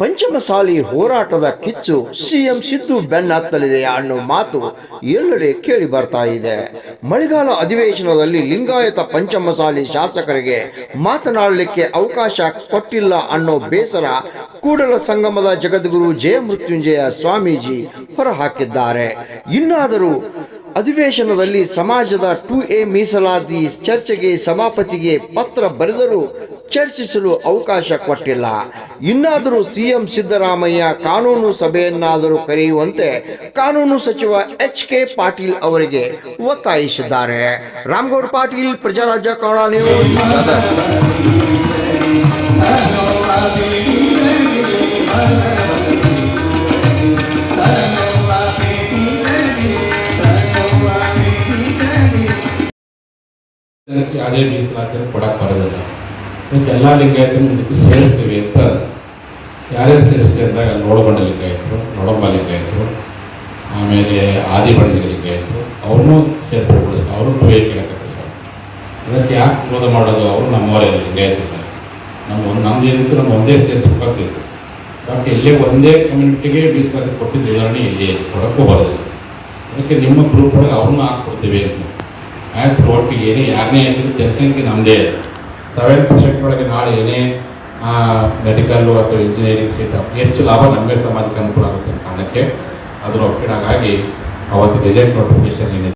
ಪಂಚಮಸಾಲಿ ಹೋರಾಟದ ಕಿಚ್ಚು ಸಿಎಂ ಸಿದ್ದು ಬೆನ್ನತ್ತಲಿದೆ ಅನ್ನೋ ಮಾತು ಎಲ್ಲೆಡೆ ಕೇಳಿ ಬರ್ತಾ ಇದೆ. ಮಳೆಗಾಲ ಅಧಿವೇಶನದಲ್ಲಿ ಲಿಂಗಾಯತ ಪಂಚಮಸಾಲಿ ಶಾಸಕರಿಗೆ ಮಾತನಾಡಲಿಕ್ಕೆ ಅವಕಾಶ ಕೊಟ್ಟಿಲ್ಲ ಅನ್ನೋ ಬೇಸರ ಕೂಡಲ ಸಂಗಮದ ಜಗದ್ಗುರು ಜಯ ಮೃತ್ಯುಂಜಯ ಸ್ವಾಮೀಜಿ ಹೊರಹಾಕಿದ್ದಾರೆ. ಇನ್ನಾದರೂ ಅಧಿವೇಶನದಲ್ಲಿ ಸಮಾಜದ ಟು ಎ ಮೀಸಲಾತಿ ಚರ್ಚೆಗೆ ಸಭಾಪತಿಗೆ ಪತ್ರ ಬರೆದರೂ ಚರ್ಚಿಸಲು ಅವಕಾಶ ಕೊಟ್ಟಿಲ್ಲ. ಇನ್ನಾದರೂ ಸಿಎಂ ಸಿದ್ದರಾಮಯ್ಯ ಕಾನೂನು ಸಭೆಯನ್ನಾದರೂ ಕರೆಯುವಂತೆ ಕಾನೂನು ಸಚಿವ ಎಚ್ ಕೆ ಪಾಟೀಲ್ ಅವರಿಗೆ ಒತ್ತಾಯಿಸಿದ್ದಾರೆ ರಾಮಗೌಡ ಪಾಟೀಲ್, ಪ್ರಜಾರಾಜ್ಯ ನ್ಯೂಸ್. ಜನಕ್ಕೆ ಯಾವುದೇ ಮೀಸಲಾತಿಯನ್ನು ಕೊಡಕ್ಕೆ ಬರೋದಿಲ್ಲ ಮತ್ತು ಎಲ್ಲ ಲಿಂಗಾಯತನ್ನು ಇದಕ್ಕೆ ಸೇರಿಸ್ತೀವಿ ಅಂತ. ಯಾರ್ಯಾರು ಸೇರಿಸ್ತೀವಿ ಅಂದಾಗ ನೋಡಬಣ್ಣ ಲಿಂಗಾಯತರು ನೋಡಂಬ ಲಿಂಗಾಯತರು, ಆಮೇಲೆ ಆದಿಬಣ್ಣ ಲಿಂಗಾಯತರು, ಅವ್ರನ್ನೂ ಸೇರ್ಪಡೆಗೊಳಿಸ್ತಾ ಅವ್ರನ್ನೂ ಬೇರೆ ಕೇಳಕ್ಕೆ ಸರ್. ಅದಕ್ಕೆ ಯಾಕೆ ವಿರೋಧ ಮಾಡೋದು? ಅವರು ನಮ್ಮವರೇ ಲಿಂಗಾಯತ ನಮ್ಮ ಒಂದು ನಮ್ದು ಏನಿತ್ತು ನಮ್ಮ ಒಂದೇ ಸೇರಿಸ್ಬೇಕಾಗ್ತಿತ್ತು. ಬಟ್ ಇಲ್ಲೇ ಒಂದೇ ಕಮ್ಯುನಿಟಿಗೆ ಮೀಸಲಾತಿ ಕೊಟ್ಟಿದ್ದು ಉದಾಹರಣೆ ಇಲ್ಲಿ ಕೊಡಕ್ಕೂ ಬರೋದಿಲ್ಲ. ಅದಕ್ಕೆ ನಿಮ್ಮ ಗ್ರೂಪ್ ಒಳಗೆ ಅವ್ರನ್ನ ಹಾಕ್ಕೊಡ್ತೀವಿ ಅಂತ. ಆಯ್ತು, ಒಟ್ಟಿಗೆ ಏನೇ ಯಾರನ್ನೇ ಏನಿದ್ರು ಜನಸಂಖ್ಯೆ ನಮ್ಮದೇ ಸೆವೆನ್ ಪರ್ಸೆಂಟ್ ಒಳಗೆ ನಾಳೆ ಏನೇ ಮೆಡಿಕಲ್ಲು ಅಥವಾ ಇಂಜಿನಿಯರಿಂಗ್ ಸೀಟ್ ಹೆಚ್ಚು ಲಾಭ ನಮಗೆ ಸಮಾಜಕ್ಕೆ ಅನುಕೂಲ ಆಗುತ್ತೆ ಕಾರಣಕ್ಕೆ ಅದರ ಒಪ್ಪಿಡಾಗಿ ಅವತ್ತು ಗೆಜೆಟ್ ನೋಟಿಫಿಕೇಶನ್ ಏನಿದೆ.